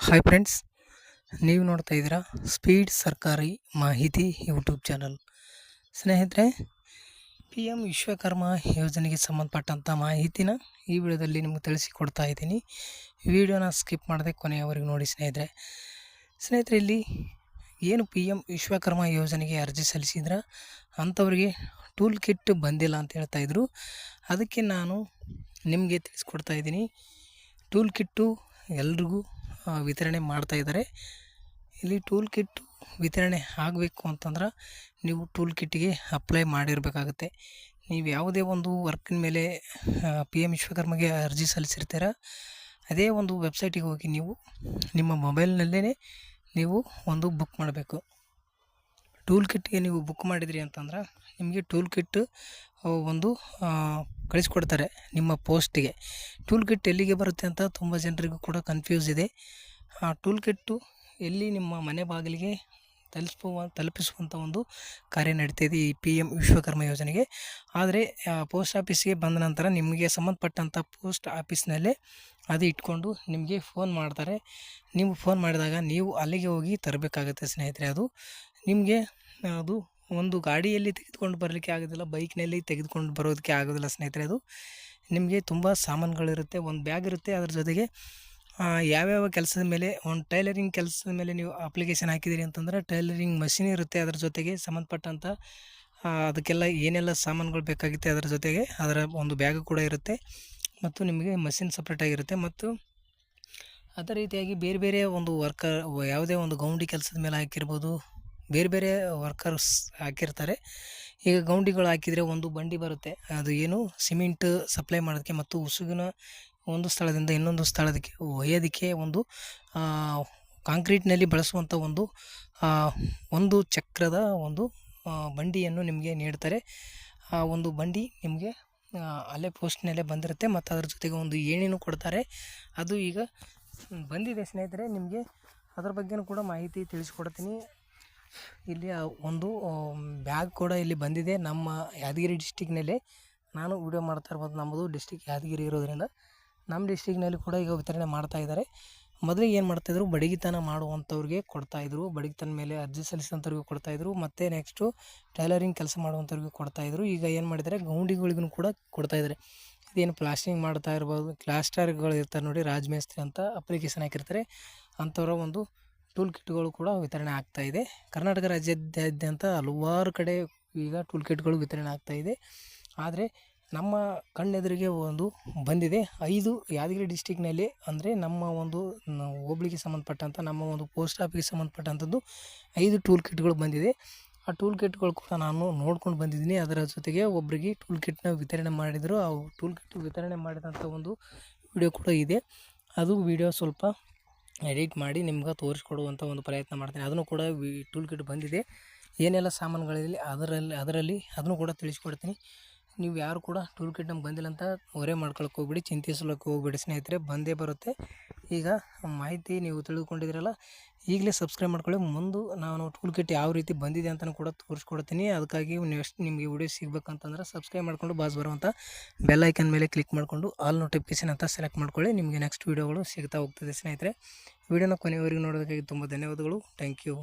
Hi friends ನೀವು ನೋಡ್ತಾ ಇದ್ದೀರಾ ಸ್ಪೀಡ್ ಸರ್ಕಾರಿ ಮಾಹಿತಿ ಯೂಟ್ಯೂಬ್ ಚಾನಲ್ ಸ್ನೇಹಿತರೆ ಪಿ ಎಂ ವಿಶ್ವಕರ್ಮ ಯೋಜನೆಗೆ ಸಂಬಂಧಪಟ್ಟಂಥ ಮಾಹಿತಿನ ಈ ವಿಡಿಯೋದಲ್ಲಿ ನಿಮಗೆ ತಿಳಿಸಿಕೊಡ್ತಾ ಇದ್ದೀನಿ. ವಿಡಿಯೋನ ಸ್ಕಿಪ್ ಮಾಡದೆ ಕೊನೆಯವರೆಗೂ ನೋಡಿ ಸ್ನೇಹಿತರೆ. ಸ್ನೇಹಿತರೆ, ಇಲ್ಲಿ ಏನು ಪಿ ಎಂ ವಿಶ್ವಕರ್ಮ ಯೋಜನೆಗೆ ಅರ್ಜಿ ಸಲ್ಲಿಸಿದ್ರೆ? ಅಂಥವ್ರಿಗೆ ಟೂಲ್ ಕಿಟ್ ಬಂದಿಲ್ಲ ಅಂತ ಹೇಳ್ತಾಯಿದ್ರು ಅದಕ್ಕೆ ನಾನು ನಿಮಗೆ ತಿಳಿಸ್ಕೊಡ್ತಾ ಇದ್ದೀನಿ. ಟೂಲ್ ಕಿಟ್ಟು ಎಲ್ರಿಗೂ ವಿತರಣೆ ಮಾಡ್ತಾ ಇದ್ದಾರೆ. ಇಲ್ಲಿ ಟೂಲ್ ಕಿಟ್ ವಿತರಣೆ ಆಗಬೇಕು ಅಂತಂದ್ರೆ ನೀವು ಟೂಲ್ ಕಿಟ್ಟಿಗೆ ಅಪ್ಲೈ ಮಾಡಿರಬೇಕಾಗುತ್ತೆ. ನೀವು ಯಾವುದೇ ಒಂದು ವರ್ಕಿನ ಮೇಲೆ ಪಿ ಎಂ ವಿಶ್ವಕರ್ಮಗೆ ಅರ್ಜಿ ಸಲ್ಲಿಸಿರ್ತೀರ, ಅದೇ ಒಂದು ವೆಬ್ಸೈಟಿಗೆ ಹೋಗಿ ನೀವು ನಿಮ್ಮ ಮೊಬೈಲ್ನಲ್ಲೇ ನೀವು ಒಂದು ಬುಕ್ ಮಾಡಬೇಕು. ಟೂಲ್ ಕಿಟ್ಗೆ ನೀವು ಬುಕ್ ಮಾಡಿದ್ರಿ ಅಂತಂದ್ರೆ ನಿಮಗೆ ಟೂಲ್ ಕಿಟ್ ಒಂದು ಕಳಿಸ್ಕೊಡ್ತಾರೆ ನಿಮ್ಮ ಪೋಸ್ಟಿಗೆ. ಟೂಲ್ ಕಿಟ್ ಎಲ್ಲಿಗೆ ಬರುತ್ತೆ ಅಂತ ತುಂಬ ಜನರಿಗೂ ಕೂಡ ಕನ್ಫ್ಯೂಸ್ ಇದೆ. ಆ ಟೂಲ್ ಕಿಟ್ಟು ಎಲ್ಲಿ ನಿಮ್ಮ ಮನೆ ಬಾಗಿಲಿಗೆ ತಲುಪುವ ತಲುಪಿಸುವಂಥ ಒಂದು ಕಾರ್ಯ ನಡೀತಿದೆ ಈ ಪಿ ಎಂ ವಿಶ್ವಕರ್ಮ ಯೋಜನೆಗೆ. ಆದರೆ ಪೋಸ್ಟ್ ಆಫೀಸ್ಗೆ ಬಂದ ನಂತರ ನಿಮಗೆ ಸಂಬಂಧಪಟ್ಟಂಥ ಪೋಸ್ಟ್ ಆಫೀಸ್ನಲ್ಲೇ ಅದು ಇಟ್ಕೊಂಡು ನಿಮಗೆ ಫೋನ್ ಮಾಡ್ತಾರೆ. ನೀವು ಫೋನ್ ಮಾಡಿದಾಗ ನೀವು ಅಲ್ಲಿಗೆ ಹೋಗಿ ತರಬೇಕಾಗುತ್ತೆ ಸ್ನೇಹಿತರೆ ಅದು. ನಿಮಗೆ ಅದು ಒಂದು ಗಾಡಿಯಲ್ಲಿ ತೆಗೆದುಕೊಂಡು ಬರಲಿಕ್ಕೆ ಆಗೋದಿಲ್ಲ ಬೈಕ್ನಲ್ಲಿ ತೆಗೆದುಕೊಂಡು ಬರೋದಕ್ಕೆ ಆಗೋದಿಲ್ಲ ಸ್ನೇಹಿತರೆ ಅದು. ನಿಮಗೆ ತುಂಬ ಸಾಮಾನುಗಳಿರುತ್ತೆ, ಒಂದು ಬ್ಯಾಗ್ ಇರುತ್ತೆ, ಅದ್ರ ಜೊತೆಗೆ ಯಾವ್ಯಾವ ಕೆಲಸದ ಮೇಲೆ, ಒಂದು ಟೈಲರಿಂಗ್ ಕೆಲಸದ ಮೇಲೆ ನೀವು ಅಪ್ಲಿಕೇಶನ್ ಹಾಕಿದ್ದೀರಿ ಅಂತಂದ್ರೆ ಟೈಲರಿಂಗ್ ಮಷಿನ್ ಇರುತ್ತೆ ಅದ್ರ ಜೊತೆಗೆ ಸಂಬಂಧಪಟ್ಟಂಥ ಅದಕ್ಕೆಲ್ಲ ಏನೆಲ್ಲ ಸಾಮಾನುಗಳು ಬೇಕಾಗುತ್ತೆ ಅದರ ಜೊತೆಗೆ ಅದರ ಒಂದು ಬ್ಯಾಗ್ ಕೂಡ ಇರುತ್ತೆ. ಮತ್ತು ನಿಮಗೆ ಮಷಿನ್ ಸಪ್ರೇಟಾಗಿರುತ್ತೆ ಮತ್ತು ಅದೇ ರೀತಿಯಾಗಿ ಬೇರೆ ಬೇರೆ ಒಂದು ವರ್ಕರ್ ಯಾವುದೇ ಒಂದು ಗೌಂಡಿ ಕೆಲಸದ ಮೇಲೆ ಹಾಕಿರ್ಬೋದು ಬೇರೆ ಬೇರೆ ವರ್ಕರ್ಸ್ ಹಾಕಿರ್ತಾರೆ. ಈಗ ಗೌಂಡಿಗಳು ಹಾಕಿದರೆ ಒಂದು ಬಂಡಿ ಬರುತ್ತೆ. ಅದು ಏನು ಸಿಮೆಂಟ್ ಸಪ್ಲೈ ಮಾಡೋದಕ್ಕೆ ಮತ್ತು ಉಸುಗಿನ ಒಂದು ಸ್ಥಳದಿಂದ ಇನ್ನೊಂದು ಸ್ಥಳದಕ್ಕೆ ಒಯ್ಯೋದಕ್ಕೆ ಒಂದು ಕಾಂಕ್ರೀಟ್ನಲ್ಲಿ ಬಳಸುವಂಥ ಒಂದು ಒಂದು ಚಕ್ರದ ಒಂದು ಬಂಡಿಯನ್ನು ನಿಮಗೆ ನೀಡ್ತಾರೆ. ಆ, ಒಂದು ಬಂಡಿ ನಿಮಗೆ ಅಲ್ಲೇ ಪೋಸ್ಟ್ನಲ್ಲೇ ಬಂದಿರುತ್ತೆ ಮತ್ತು ಅದ್ರ ಜೊತೆಗೆ ಒಂದು ಏಣಿನೂ ಕೊಡ್ತಾರೆ. ಅದು ಈಗ ಬಂದಿದೆ ಸ್ನೇಹಿತರೆ, ನಿಮಗೆ ಅದ್ರ ಬಗ್ಗೆನೂ ಕೂಡ ಮಾಹಿತಿ ತಿಳಿಸ್ಕೊಡ್ತೀನಿ. ಇಲ್ಲಿ ಒಂದು ಬ್ಯಾಗ್ ಕೂಡ ಇಲ್ಲಿ ಬಂದಿದೆ. ನಮ್ಮ ಯಾದಗಿರಿ ಡಿಸ್ಟಿಕ್ನಲ್ಲಿ ನಾನು ವಿಡಿಯೋ ಮಾಡ್ತಾ ಇರ್ಬೋದು. ನಮ್ಮದು ಡಿಸ್ಟಿಕ್ ಯಾದಗಿರಿ ಇರೋದರಿಂದ ನಮ್ಮ ಡಿಸ್ಟಿಕ್ನಲ್ಲಿ ಕೂಡ ಈಗ ವಿತರಣೆ ಮಾಡ್ತಾ ಇದ್ದಾರೆ. ಮೊದಲಿಗೆ ಏನು ಮಾಡ್ತಾಯಿದ್ರು ಬಡಗಿತನ ಮಾಡುವಂಥವ್ರಿಗೆ ಕೊಡ್ತಾಯಿದ್ರು ಬಡಗಿತನ ಮೇಲೆ ಅರ್ಜಿ ಸಲ್ಲಿಸಿದಂಥವ್ರಿಗೆ ಕೊಡ್ತಾಯಿದ್ರು ಮತ್ತು ನೆಕ್ಸ್ಟು ಟೈಲರಿಂಗ್ ಕೆಲಸ ಮಾಡುವಂಥವ್ರಿಗೆ ಕೊಡ್ತಾಯಿದ್ರು ಈಗ ಏನು ಮಾಡಿದ್ದಾರೆ? ಗೌಂಡಿಗಳಿಗೂ ಕೂಡ ಕೊಡ್ತಾಯಿದ್ದಾರೆ ಇದೇನು ಪ್ಲಾಸ್ಟಿಂಗ್ ಮಾಡ್ತಾ ಇರ್ಬೋದು. ಕ್ಲಾಸ್ಟರ್ಗಳು ಇರ್ತಾರೆ ನೋಡಿ, ರಾಜ್ ಮೇಸ್ತ್ರಿ ಅಂತ ಅಪ್ಲಿಕೇಶನ್ ಹಾಕಿರ್ತಾರೆ. ಅಂಥವ್ರ ಒಂದು ಟೂಲ್ ಕಿಟ್ಗಳು ಕೂಡ ವಿತರಣೆ ಆಗ್ತಾ ಇದೆ. ಕರ್ನಾಟಕ ರಾಜ್ಯಾದ್ಯಂತ ಹಲವಾರು ಕಡೆ ಈಗ ಟೂಲ್ ಕಿಟ್ಗಳು ವಿತರಣೆ ಆಗ್ತಾ ಇದೆ. ಆದರೆ ನಮ್ಮ ಕಣ್ಣೆದುರಿಗೆ ಒಂದು ಬಂದಿದೆ. ಐದು ಯಾದಗಿರಿ ಡಿಸ್ಟಿಕ್ನಲ್ಲಿ ಅಂದರೆ ನಮ್ಮ ಒಂದು ಹೋಬಳಿಗೆ ಸಂಬಂಧಪಟ್ಟಂಥ ನಮ್ಮ ಒಂದು ಪೋಸ್ಟ್ ಆಫೀಸ್ಗೆ ಸಂಬಂಧಪಟ್ಟಂಥದ್ದು ಐದು ಟೂಲ್ ಕಿಟ್ಗಳು ಬಂದಿದೆ. ಆ ಟೂಲ್ ಕಿಟ್ಗಳು ಕೂಡ ನಾನು ನೋಡ್ಕೊಂಡು ಬಂದಿದ್ದೀನಿ. ಅದರ ಜೊತೆಗೆ ಒಬ್ಬರಿಗೆ ಟೂಲ್ ಕಿಟ್ನ ವಿತರಣೆ ಮಾಡಿದರು. ಆ ಟೂಲ್ ಕಿಟ್ ವಿತರಣೆ ಮಾಡಿದಂಥ ಒಂದು ವಿಡಿಯೋ ಕೂಡ ಇದೆ. ಅದು ವಿಡಿಯೋ ಸ್ವಲ್ಪ ಎಡಿಟ್ ಮಾಡಿ ನಿಮ್ಗೆ ತೋರಿಸ್ಕೊಡುವಂಥ ಒಂದು ಪ್ರಯತ್ನ ಮಾಡ್ತೀನಿ. ಅದನ್ನು ಕೂಡ ವಿ ಟೂಲ್ ಕಿಟ್ ಬಂದಿದೆ. ಏನೆಲ್ಲ ಸಾಮಾನುಗಳಿರಲಿ ಅದರಲ್ಲಿ ಅದರಲ್ಲಿ ಅದನ್ನು ಕೂಡ ತಿಳಿಸ್ಕೊಡ್ತೀನಿ. ನೀವು ಯಾರು ಕೂಡ ಟೂಲ್ ಕಿಟ್ ನಮ್ಗೆ ಬಂದಿಲ್ಲ ಅಂತ ಹೊರೆ ಮಾಡ್ಕೊಳಕ್ಕೆ ಹೋಗ್ಬಿಡಿ ಚಿಂತಿಸ್ಲಿಕ್ಕೆ ಹೋಗ್ಬಿಡಿ ಸ್ನೇಹಿತರೆ. ಬಂದೇ ಬರುತ್ತೆ. ಈಗ ಮಾಹಿತಿ ನೀವು ತಿಳಿದುಕೊಂಡಿದ್ದೀರಲ್ಲ, ಈಗಲೇ ಸಬ್ಸ್ಕ್ರೈಬ್ ಮಾಡ್ಕೊಳ್ಳಿ. ಮುಂದೆ ನಾನು ಟೂಲ್ ಕಿಟ್ ಯಾವ ರೀತಿ ಬಂದಿದೆ ಅಂತಲೂ ಕೂಡ ತೋರಿಸ್ಕೊಡ್ತೀನಿ. ಅದಕ್ಕಾಗಿ ನೆಕ್ಸ್ಟ್ ನಿಮಗೆ ವಿಡಿಯೋ ಸಿಗಬೇಕಂತಂದ್ರೆ ಸಬ್ಸ್ಕ್ರೈಬ್ ಮಾಡ್ಕೊಂಡು ಬಾಸ್ ಬರುವಂಥ ಬೆಲ್ ಐಕನ್ ಮೇಲೆ ಕ್ಲಿಕ್ ಮಾಡಿಕೊಂಡು ಆಲ್ ನೋಟಿಫಿಕೇಷನ್ ಅಂತ ಸೆಲೆಕ್ಟ್ ಮಾಡ್ಕೊಳ್ಳಿ. ನಿಮಗೆ ನೆಕ್ಸ್ಟ್ ವೀಡಿಯೋಗಳು ಸಿಗ್ತಾ ಹೋಗ್ತದೆ ಸ್ನೇಹಿತರೆ. ವಿಡಿಯೋನ ಕೊನೆಯವರೆಗೂ ನೋಡೋದಕ್ಕಾಗಿ ತುಂಬ ಧನ್ಯವಾದಗಳು. Thank you